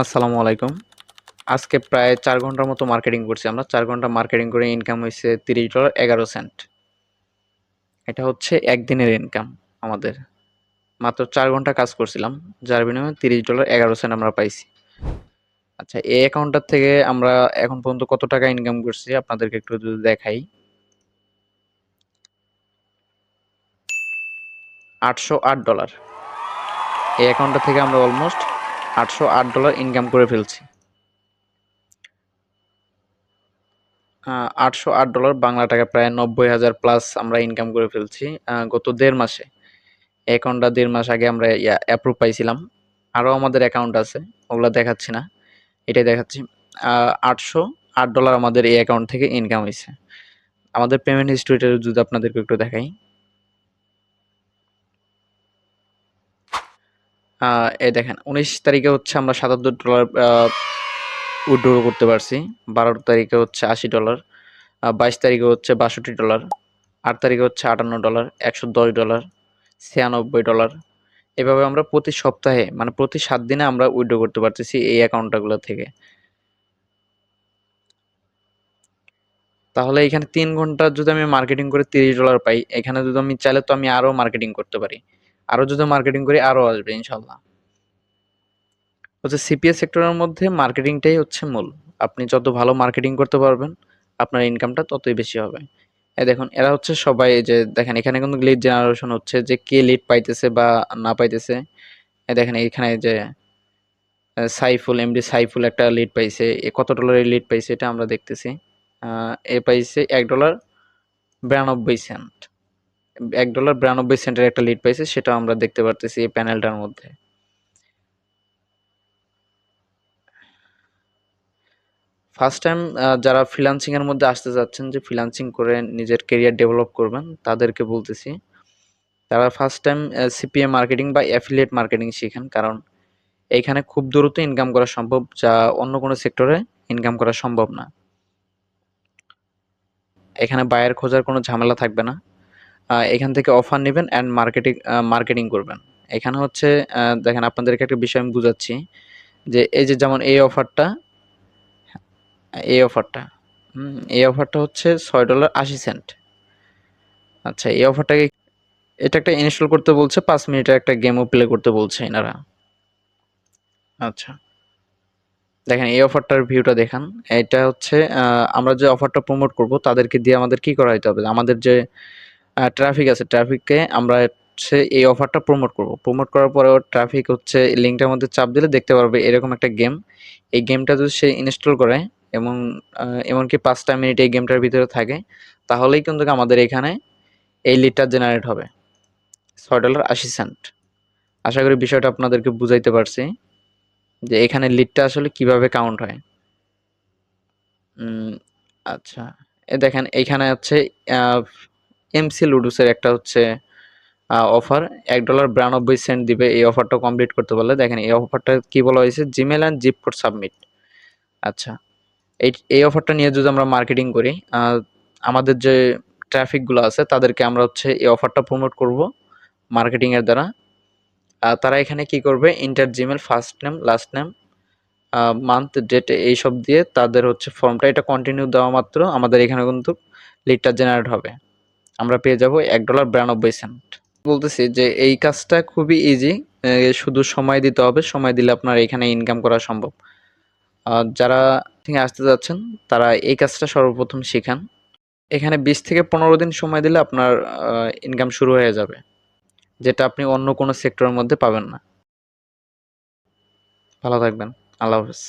আসসালামু আলাইকুম। আজকে প্রায় চার ঘণ্টার মতো মার্কেটিং করছি আমরা। চার ঘণ্টা মার্কেটিং করে ইনকাম হয়েছে তিরিশ ডলার এগারো সেন্ট এটা হচ্ছে একদিনের ইনকাম আমাদের। মাত্র চার ঘণ্টা কাজ করছিলাম, যার বিনিময়ে তিরিশ ডলার এগারো সেন্ট আমরা পাইছি। আচ্ছা এই অ্যাকাউন্টটার থেকে আমরা এখন পর্যন্ত কত টাকা ইনকাম করছি? আপনাদেরকে একটু যদি দেখাই। আটশো আট ডলার। এই অ্যাকাউন্টটা থেকে আমরা অলমোস্ট আটশো আট ডলার ইনকাম করে ফেলছি। আটশো আট ডলার বাংলা টাকা প্রায় নব্বই হাজার প্লাস আমরা ইনকাম করে ফেলছি গত দেড় মাসে। অ্যাকাউন্টটা দেড় মাস আগে আমরা অ্যাপ্রুভ পাইছিলাম। আরও আমাদের অ্যাকাউন্ট আছে, ওগুলো দেখাচ্ছি না, এটাই দেখাচ্ছি। আটশো আট ডলার আমাদের এই অ্যাকাউন্ট থেকে ইনকাম হয়েছে আমাদের পেমেন্ট হিস্ট্রিটা যদি আপনাদেরকে একটু দেখাই। এই দেখেন, উনিশ তারিখে হচ্ছে আমরা সাতাত্তর ডলার উইড্রো করতে পারছি। বারো তারিখে হচ্ছে আশি ডলার বাইশ তারিখে হচ্ছে বাষট্টি ডলার আট তারিখে হচ্ছে আটান্ন ডলার একশো দশ ডলার ছিয়ানব্বই ডলার এভাবে আমরা প্রতি সপ্তাহে মানে প্রতি সাত দিনে আমরা উইড্রো করতে পারতেছি এই অ্যাকাউন্টগুলো থেকে। তাহলে এখানে তিন ঘণ্টা যদি আমি মার্কেটিং করে তিরিশ ডলার পাই, এখানে যদি আমি চাইলে তো আমি আরও মার্কেটিং করতে পারি। আরও যদি মার্কেটিং করি আরও আসবে, ইনশাল্লাহ। হচ্ছে সিপিএস সেক্টরের মধ্যে মার্কেটিংটাই হচ্ছে মূল। আপনি যত ভালো মার্কেটিং করতে পারবেন, আপনার ইনকামটা ততই বেশি হবে। দেখুন, এরা হচ্ছে সবাই যে দেখেন, এখানে কিন্তু লিড জেনারেশন হচ্ছে, যে কে লিড পাইতেছে বা না পাইতেছে। দেখেন এখানে যে সাইফুল এমডি সাইফুল একটা লিড পাইছে, এ কত ডলারের লিড পাইছে, এটা আমরা দেখতেছি। এ পাইছে এক ডলার বিরানব্বই সেন্ট এক ডলার বিরানব্বই সেন্টের একটা লিড পাইছে সেটা আমরা দেখতে পারতেছি এই প্যানেলটার মধ্যে। ফার্স্ট টাইম যারা ফ্রিল্যান্সিং এর মধ্যে আসতে যাচ্ছেন, যে ফ্রিল্যান্সিং করে নিজের কেরিয়ার ডেভেলপ করবেন, তাদেরকে বলতেছি, তারা ফার্স্ট টাইম সিপিএ মার্কেটিং বা অ্যাফিলিয়েট মার্কেটিং শিখেন, কারণ এইখানে খুব দ্রুত ইনকাম করা সম্ভব, যা অন্য কোনো সেক্টরে ইনকাম করা সম্ভব না। এখানে বায়ার খোঁজার কোনো ঝামেলা থাকবে না। এখান থেকে অফার নেবেন অ্যান্ড মার্কেটিং মার্কেটিং করবেন। এখানে হচ্ছে দেখেন আপনাদেরকে একটা বিষয় আমি বুঝাচ্ছি যে এই যে যেমন এই অফারটা এই অফারটা এই অফারটা হচ্ছে ছয় ডলার আশি সেন্ট আচ্ছা এই অফারটাকে এটা একটা ইনস্টল করতে বলছে, পাঁচ মিনিটের একটা গেমও প্লে করতে বলছে এনারা। আচ্ছা দেখেন এই অফারটার ভিউটা দেখান। এটা হচ্ছে আমরা যে অফারটা প্রমোট করব, তাদেরকে দিয়ে আমাদের কি করা হইতে হবে? আমাদের যে ট্রাফিক আছে ট্রাফিককে আমরা হচ্ছে এই অফারটা প্রমোট করব। প্রমোট করার পরে ট্রাফিক হচ্ছে লিঙ্কটার মধ্যে চাপ দিলে দেখতে পারবে এরকম একটা গেম এই গেমটা যদি সে ইনস্টল করে এবং এমনকি পাঁচটা মিনিট এই গেমটার ভিতরে থাকে, তাহলেই কিন্তু আমাদের এখানে এই লিডটা জেনারেট হবে। ছয় ডলার আশি সেন্ট আশা করি বিষয়টা আপনাদেরকে বুঝাইতে পারছি যে এখানে লিডটা আসলে কীভাবে কাউন্ট হয়। আচ্ছা। এ দেখেন এইখানে হচ্ছে এমসি লুডুসের একটা হচ্ছে অফার এক ডলার বিরানব্বই সেন্ট দিবে। এই অফারটা কমপ্লিট করতে পারলে দেখেন, এই অফারটা কি বলা হয়েছে? Gmail and zip code submit আচ্ছা এই এই অফারটা নিয়ে যদি আমরা মার্কেটিং করি আমাদের যে ট্রাফিকগুলো আছে, তাদেরকে আমরা হচ্ছে এই অফারটা প্রমোট করব মার্কেটিংয়ের দ্বারা। তারা এখানে কি করবে? Enter Gmail first name last name month date এইসব দিয়ে তাদের হচ্ছে ফর্মটা এটা কন্টিনিউ দেওয়া মাত্র। আমাদের এখানে কিন্তু লিডটা জেনারেট হবে। আমরা পেয়ে যাব এক ডলার বিরানব্বই সেন্ট বলতেছি যে এই কাজটা খুবই ইজি শুধু সময় দিতে হবে, সময় দিলে আপনার এখানে ইনকাম করা সম্ভব। যারা আসতে যাচ্ছেন, তারা এই কাজটা সর্বপ্রথম শিখান। এখানে বিশ থেকে পনেরো দিন সময় দিলে আপনার ইনকাম শুরু হয়ে যাবে, যেটা আপনি অন্য কোনো সেক্টরের মধ্যে পাবেন না। ভালো থাকবেন, আল্লাহ হাফেজ।